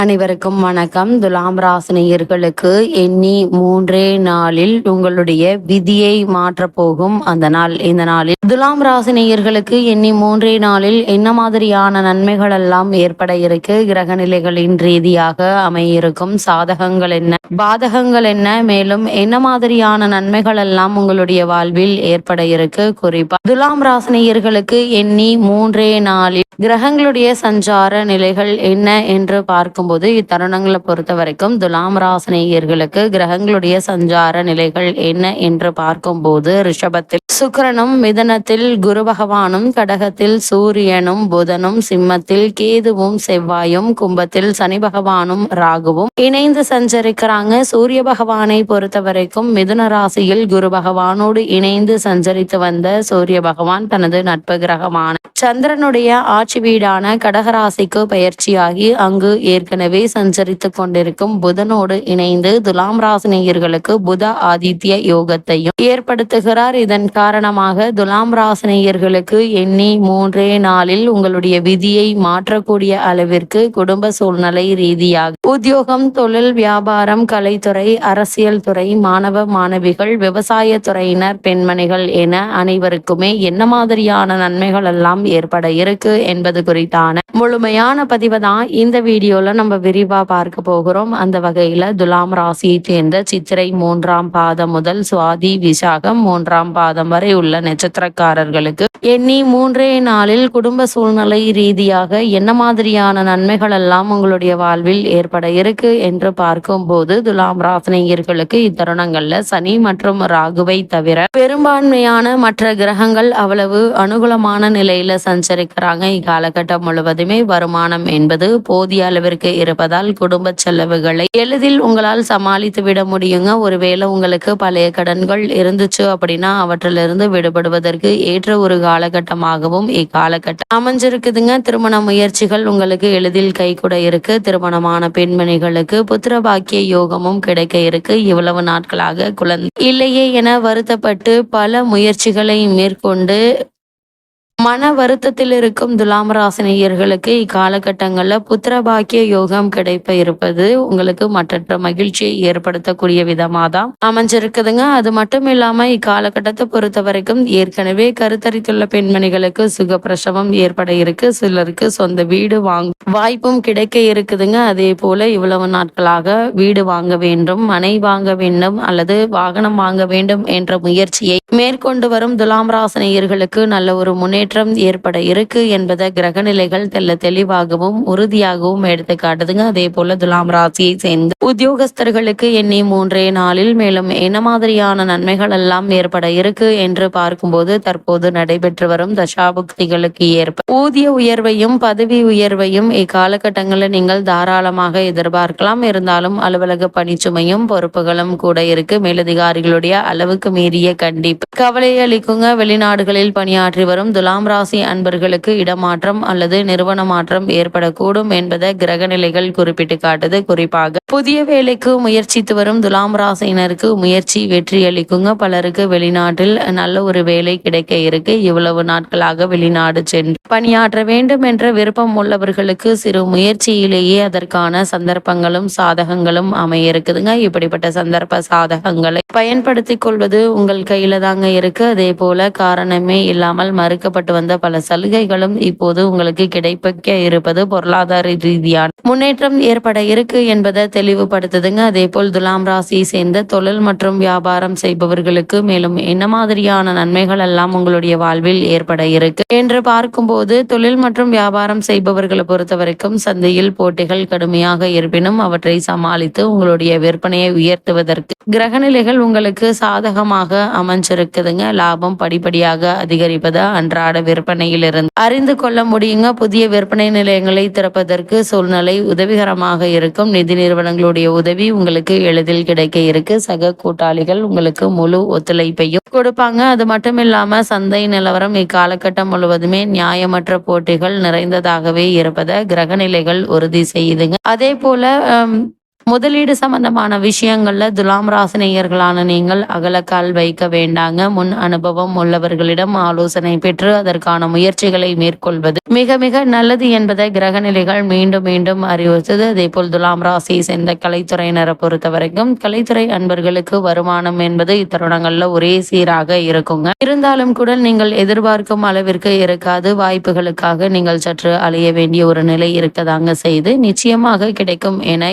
அனைவருக்கும் வணக்கம். துலாம் ராசினியர்களுக்கு எண்ணி மூன்றே நாளில் உங்களுடைய விதியை மாற்றப்போகும் அந்த நாள் இந்த நாளில். துலாம் ராசினியர்களுக்கு எண்ணி மூன்றே நாளில் என்ன மாதிரியான நன்மைகள் எல்லாம் ஏற்பட இருக்கு? கிரக நிலைகளின் ரீதியாக அமையிருக்கும் சாதகங்கள் என்ன? பாதகங்கள் என்ன? மேலும் என்ன மாதிரியான நன்மைகள் எல்லாம் உங்களுடைய வாழ்வில் ஏற்பட இருக்கு? குறிப்பா துலாம் ராசினியர்களுக்கு எண்ணி மூன்றே நாளில் கிரகங்களுடைய சஞ்சார நிலைகள் என்ன என்று பார்க்கும் பார்க்கும்போது இத்தருணங்களை பொறுத்த வரைக்கும் துலாம் ராசனேயர்களுக்கு கிரகங்களுடைய சஞ்சார நிலைகள் என்ன என்று பார்க்கும்போது ரிஷபத்தில் சுக்கிரனும் மிதனத்தில் குரு பகவானும் கடகத்தில் சூரியனும் புதனும் சிம்மத்தில் கேதுவும் செவ்வாயும் கும்பத்தில் சனி பகவானும் ராகுவும் இணைந்து சஞ்சரிக்கிறாங்க. சூரிய பகவானை பொறுத்த வரைக்கும் மிதுன ராசியில் குரு பகவானோடு இணைந்து சஞ்சரித்து வந்த சூரிய பகவான் தனது நட்பு கிரகமான சந்திரனுடைய ஆட்சி வீடான கடகராசிக்கு பயிற்சியாகி அங்கு ஏற்கனவே சஞ்சரித்து கொண்டிருக்கும் புதனோடு இணைந்து துலாம் ராசினியர்களுக்கு புத ஆதித்ய யோகத்தையும் ஏற்படுத்துகிறார். இதன் காரணமாக துலாம் ராசினியர்களுக்கு எண்ணி மூன்றே நாளில் உங்களுடைய விதியை மாற்றக்கூடிய அளவிற்கு குடும்ப சூழ்நிலை ரீதியாக உத்தியோகம் தொழில் வியாபாரம் கலைத்துறை அரசியல் துறை மாணவ மாணவிகள் விவசாய துறையினர் பெண்மணிகள் என அனைவருக்குமே என்ன மாதிரியான நன்மைகள் எல்லாம் ஏற்பட இருக்கு என்பது குறித்தான முழுமையான பதிவை தான் இந்த வீடியோல நம்ம விரிவா பார்க்க போகிறோம். அந்த வகையில துலாம் ராசியை சேர்ந்த சித்திரை மூன்றாம் பாதம் முதல் சுவாதி விசாகம் மூன்றாம் பாதம் வரை உள்ள நட்சத்திரக்காரர்களுக்கு எண்ணி மூன்றே நாளில் குடும்ப சூழ்நிலை ரீதியாக என்ன மாதிரியான நன்மைகள் எல்லாம் உங்களுடைய வாழ்வில் ஏற்பட இருக்கு என்று பார்க்கும்போது துலாம் ராசினியர்களுக்கு இத்தருணங்கள்ல சனி மற்றும் ராகுவை தவிர பெரும்பான்மையான மற்ற கிரகங்கள் அவ்வளவு அனுகூலமான நிலையில சஞ்சரிக்கிறாங்க. இக்காலகட்டம் முழுவதுமே வருமானம் என்பது போதிய அளவிற்கு இருப்பதால் குடும்ப செலவுகளை எளிதில் உங்களால் சமாளித்து விட முடியுங்க. ஒருவேளை உங்களுக்கு பழைய கடன்கள் இருந்துச்சு அப்படின்னா அவற்றிலிருந்து விடுபடுவதற்கு ஏற்ற ஒரு காலகட்டமாகவும் இக்காலகட்டம் அமைஞ்சிருக்குதுங்க. திருமண முயற்சிகள் உங்களுக்கு எளிதில் கைகூட இருக்கு. திருமணமான பெண்மணிகளுக்கு புத்திர பாக்கிய யோகமும் கிடைக்க இருக்கு. இவ்வளவு நாட்களாக குழந்தை இல்லையே என வருத்தப்பட்டு பல முயற்சிகளை மேற்கொண்டு மன வருத்தத்தில் இருக்கும் துலாம் ராசினியர்களுக்கு இக்காலகட்டங்களில் புத்திரபாக்கிய யோகம் கிடைப்ப இருப்பது உங்களுக்கு மற்றற்ற மகிழ்ச்சியை ஏற்படுத்தக்கூடிய விதமாக தான் அமைஞ்சிருக்குதுங்க. அது மட்டும் இல்லாம இக்காலகட்டத்தை பொறுத்த வரைக்கும் ஏற்கனவே கருத்தரித்துள்ள பெண்மணிகளுக்கு சுகப்பிரசவம் ஏற்பட இருக்கு. சிலருக்கு சொந்த வீடு வாங்க வாய்ப்பும் கிடைக்க இருக்குதுங்க. அதே போல இவ்வளவு நாட்களாக வீடு வாங்க வேண்டும் மனை வாங்க வேண்டும் அல்லது வாகனம் வாங்க வேண்டும் என்ற முயற்சியை மேற்கொண்டு வரும் துலாம் ராசினியர்களுக்கு நல்ல ஒரு முன்னேற்றம் ஏற்பட இருக்கு என்பதை கிரகநிலைகள் தெல்ல தெளிவாகவும் உறுதியாகவும் எடுத்து காட்டுதுங்க. அதே போல துலாம் ராசியை சேர்ந்த உத்தியோகஸ்தர்களுக்கு எண்ணி மூன்றே நாளில் மேலும் என்ன மாதிரியான நன்மைகள் எல்லாம் ஏற்பட இருக்கு என்று பார்க்கும்போது தற்போது நடைபெற்று வரும் தசாபுக்திகளுக்கு ஏற்ப ஊதிய உயர்வையும் பதவி உயர்வையும் இக்காலகட்டங்களில் நீங்கள் தாராளமாக எதிர்பார்க்கலாம். இருந்தாலும் அலுவலக பணிச்சுமையும் பொறுப்புகளும் கூட இருக்கு. மேலதிகாரிகளுடைய அளவுக்கு மீறிய கண்டிப்பு. கவலை அளிக்குங்க. வெளிநாடுகளில் பணியாற்றி வரும் துலாம் ராசி அன்பர்களுக்கு இடமாற்றம் அல்லது நிறுவன மாற்றம் ஏற்படக்கூடும் என்பதை கிரகநிலைகள் குறிப்பிட்டு காட்டுது. குறிப்பாக புதிய வேலைக்கு முயற்சித்து வரும் துலாம் ராசியினருக்கு முயற்சி வெற்றி அளிக்குங்க. பலருக்கு வெளிநாட்டில் நல்ல ஒரு வேலை கிடைக்க இருக்கு. இவ்வளவு நாட்களாக வெளிநாடு சென்று பணியாற்ற வேண்டும் என்ற விருப்பம் உள்ளவர்களுக்கு சிறு முயற்சியிலேயே அதற்கான சந்தர்ப்பங்களும் சாதகங்களும் அமைய இருக்குதுங்க. இப்படிப்பட்ட சந்தர்ப்ப சாதகங்களை பயன்படுத்திக் கொள்வது உங்கள் கையில தாங்க இருக்கு. அதே போல காரணமே இல்லாமல் மறுக்கப்பட்டு வந்த பல சலுகைகளும் இப்போது உங்களுக்கு கிடைப்பக்க இருப்பது பொருளாதார ரீதியான முன்னேற்றம் ஏற்பட இருக்கு என்பதை தெளிவுபடுத்துதுங்க. அதே போல் துலாம் ராசியை சேர்ந்த தொழில் மற்றும் வியாபாரம் செய்பவர்களுக்கு மேலும் என்ன மாதிரியான நன்மைகள் எல்லாம் உங்களுடைய வாழ்வில் ஏற்பட இருக்கு என்று பார்க்கும்போது தொழில் மற்றும் வியாபாரம் செய்பவர்களை பொறுத்த வரைக்கும் சந்தையில் போட்டிகள் கடுமையாக இருப்பினும் அவற்றை சமாளித்து உங்களுடைய விற்பனையை உயர்த்துவதற்கு கிரகநிலைகள் உங்களுக்கு சாதகமாக அமைஞ்சிருக்குதுங்க. லாபம் படிப்படியாக அதிகரிப்பது அன்றாட விற்பனையில் இருந்து அறிந்து கொள்ள முடியுங்க. புதிய விற்பனை நிலையங்களை திறப்பதற்கு சூழ்நிலை உதவிகரமாக இருக்கும். நிதி நிறுவனங்களுடைய உதவி உங்களுக்கு எளிதில் கிடைக்க இருக்கு. சக கூட்டாளிகள் உங்களுக்கு முழு ஒத்துழைப்பையும் கொடுப்பாங்க. அது மட்டும் இல்லாம சந்தை நிலவரம் இக்காலகட்டம் முழுவதுமே நியாயமற்ற போட்டிகள் நிறைந்ததாகவே இருப்பதை கிரகநிலைகள் உறுதி செய்யுதுங்க அதே போல முதலீடு சம்பந்தமான விஷயங்கள்ல துலாம் ராசினியர்களான நீங்கள் அகலக்கால் வைக்க வேண்டாங்க. முன் அனுபவம் உள்ளவர்களிடம் ஆலோசனை பெற்று அதற்கான முயற்சிகளை மேற்கொள்வது மிக மிக நல்லது என்பதை கிரக நிலைகள் மீண்டும் மீண்டும் அறிவுறுத்தது. அதே போல் துலாம் ராசியை சேர்ந்த கலைத்துறையினரை பொறுத்த வரைக்கும் கலைத்துறை அன்பர்களுக்கு வருமானம் என்பது இத்தருணங்கள்ல ஒரே சீராக இருக்குங்க. இருந்தாலும் கூட நீங்கள் எதிர்பார்க்கும் அளவிற்கு இருக்காது. வாய்ப்புகளுக்காக நீங்கள் சற்று அலைய வேண்டிய ஒரு நிலை இருக்கதாங்க செய்து நிச்சயமாக கிடைக்கும் என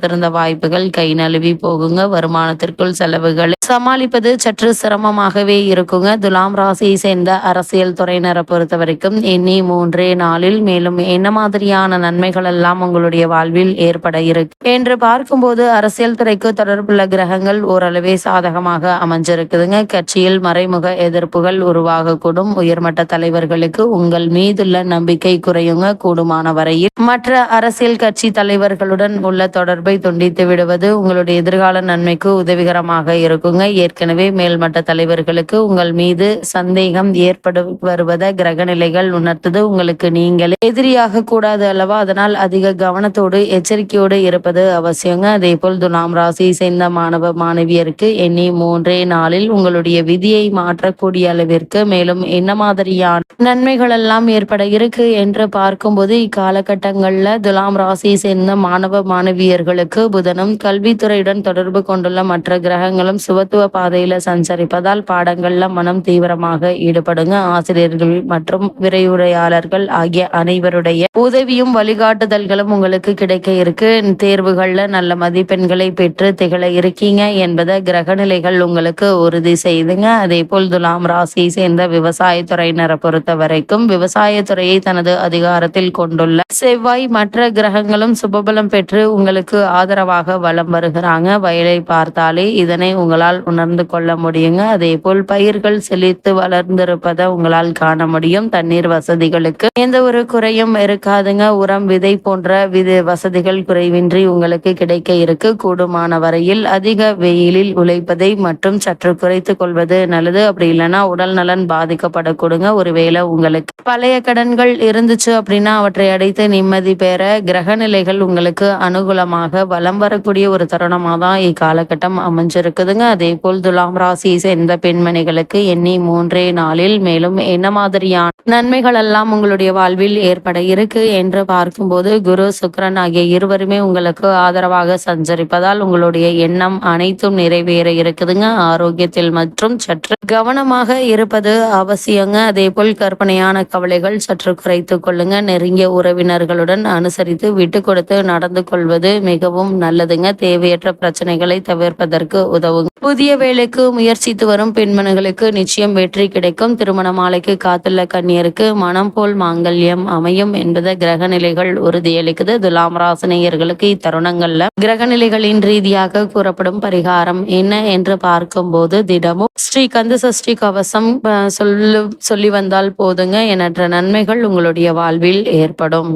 எதிர்பார்த்திருந்த வாய்ப்புகள் கை நழுவி போகுங்க. வருமானத்திற்குள் செலவுகளை சமாளிப்பது சற்று சிரமமாகவே இருக்குங்க. துலாம் ராசியை சேர்ந்த அரசியல் துறையினரை பொறுத்த வரைக்கும் எண்ணி மூன்றே நாளில் மேலும் என்ன மாதிரியான நன்மைகள் எல்லாம் உங்களுடைய வாழ்வில் ஏற்பட இருக்கு என்று பார்க்கும்போது அரசியல் துறைக்கு தொடர்புள்ள கிரகங்கள் ஓரளவே சாதகமாக அமைஞ்சிருக்குதுங்க. கட்சியில் மறைமுக எதிர்ப்புகள் உருவாகக்கூடும். உயர்மட்ட தலைவர்களுக்கு உங்கள் மீதுள்ள நம்பிக்கை குறையுங்க. கூடுமான வரையில் மற்ற அரசியல் கட்சி தலைவர்களுடன் உள்ள தொடர்பு துண்டித்து விடுவது உங்களுடைய எதிர்கால நன்மைக்கு உதவிகரமாக இருக்குங்க. ஏற்கனவே மேல்மட்ட தலைவர்களுக்கு உங்கள் மீது சந்தேகம் ஏற்படு வருவதை கிரக நிலைகள் உணர்த்தது. உங்களுக்கு நீங்களே எதிரியாக கூடாது அல்லவா அதனால் அதிக கவனத்தோடு எச்சரிக்கையோடு இருப்பது அவசியங்க. அதே போல் துலாம் ராசியை சேர்ந்த மாணவ மாணவியருக்கு எண்ணி மூன்றே நாளில் உங்களுடைய விதியை மாற்றக்கூடிய அளவிற்கு மேலும் என்ன மாதிரியான நன்மைகள் எல்லாம் ஏற்பட இருக்கு என்று பார்க்கும்போது இக்காலகட்டங்கள்ல துலாம் ராசியை சேர்ந்த மாணவ மாணவியர்களுக்கு புதனும் கல்வித்துறையுடன் தொடர்பு கொண்டுள்ள மற்ற கிரகங்களும் சுபத்துவ பாதையில சஞ்சரிப்பதால் பாடங்கள்ல மனம் தீவிரமாக ஈடுபடுங்க. ஆசிரியர்கள் மற்றும் விரைவுரையாளர்கள் ஆகிய அனைவருடைய உதவியும் வழிகாட்டுதல்களும் உங்களுக்கு கிடைக்க இருக்கு. தேர்வுகள்ல நல்ல மதிப்பெண்களை பெற்று திகழ இருக்கீங்க என்பதை கிரகநிலைகள் உங்களுக்கு உறுதி செய்துங்க. அதே போல் துலாம் ராசியை சேர்ந்த விவசாயத்துறையினரை பொறுத்த வரைக்கும் விவசாயத்துறையை தனது அதிகாரத்தில் கொண்டுள்ள செவ்வாய் மற்ற கிரகங்களும் சுபபலம் பெற்று உங்களுக்கு ஆதரவாக வலம் வருகிறாங்க. வயலை பார்த்தாலே இதனை உங்களால் உணர்ந்து கொள்ள முடியுங்க. அதே போல் பயிர்கள் செழித்து வளர்ந்திருப்பதை உங்களால் காண முடியும். தண்ணீர் வசதிகளுக்கு எந்த ஒரு குறையும் இருக்காதுங்க. உரம் விதை போன்ற வித வசதிகள் குறைவின்றி உங்களுக்கு கிடைக்க இருக்கு. கூடுமான வரையில் அதிக வெயிலில் உழைப்பதை மற்றும் சற்று குறைத்து கொள்வது நல்லது. அப்படி இல்லைன்னா உடல் நலன் பாதிக்கப்படக்கூடுங்க ஒருவேளை உங்களுக்கு பழைய கடன்கள் இருந்துச்சு அப்படின்னா அவற்றை அடைத்து நிம்மதி பெற கிரக நிலைகள் உங்களுக்கு அனுகூலமாக வலம் வரக்கூடிய ஒரு தருணமாக தான் இக்காலகட்டம் அமைஞ்சிருக்குதுங்க. அதே போல் துலாம் ராசியை சேர்ந்த பெண்மணிகளுக்கு எண்ணி மூன்றே நாளில் மேலும் என்ன மாதிரியான நன்மைகள் எல்லாம் உங்களுடைய வாழ்வில் ஏற்பட இருக்கு என்று பார்க்கும்போது குரு சுக்ரன் ஆகிய இருவருமே உங்களுக்கு ஆதரவாக சஞ்சரிப்பதால் உங்களுடைய எண்ணம் அனைத்தும் நிறைவேற இருக்குதுங்க. ஆரோக்கியத்தில் மற்றும் சற்று கவனமாக இருப்பது அவசியங்க. அதே போல் கற்பனையான கவலைகள் சற்று குறைத்து கொள்ளுங்க. நெருங்கிய உறவினர்களுடன் அனுசரித்து விட்டு கொடுத்து நடந்து கொள்வது மிகவும் நல்லதுங்க. தேவையற்ற பிரச்சனைகளை தவிர்ப்பதற்கு உதவுங்க. புதிய வேலைக்கு முயற்சித்து வரும் பெண்மணிகளுக்கு நிச்சயம் வெற்றி கிடைக்கும். திருமண மாலைக்கு காத்துள்ள கண்ணியருக்கு மனம் போல் மாங்கல்யம் அமையும் என்பதை கிரக நிலைகள் உறுதியளிக்குது. துலாம் ராசினியர்களுக்கு இத்தருணங்கள்ல கிரக நிலைகளின் ரீதியாக கூறப்படும் பரிகாரம் என்ன என்று பார்க்கும்போது திடமும் ஸ்ரீ கந்த சஷ்டி கவசம் சொல்லு சொல்லி வந்தால் போதுங்க. எண்ணற்ற நன்மைகள் உங்களுடைய வாழ்வில் ஏற்படும்.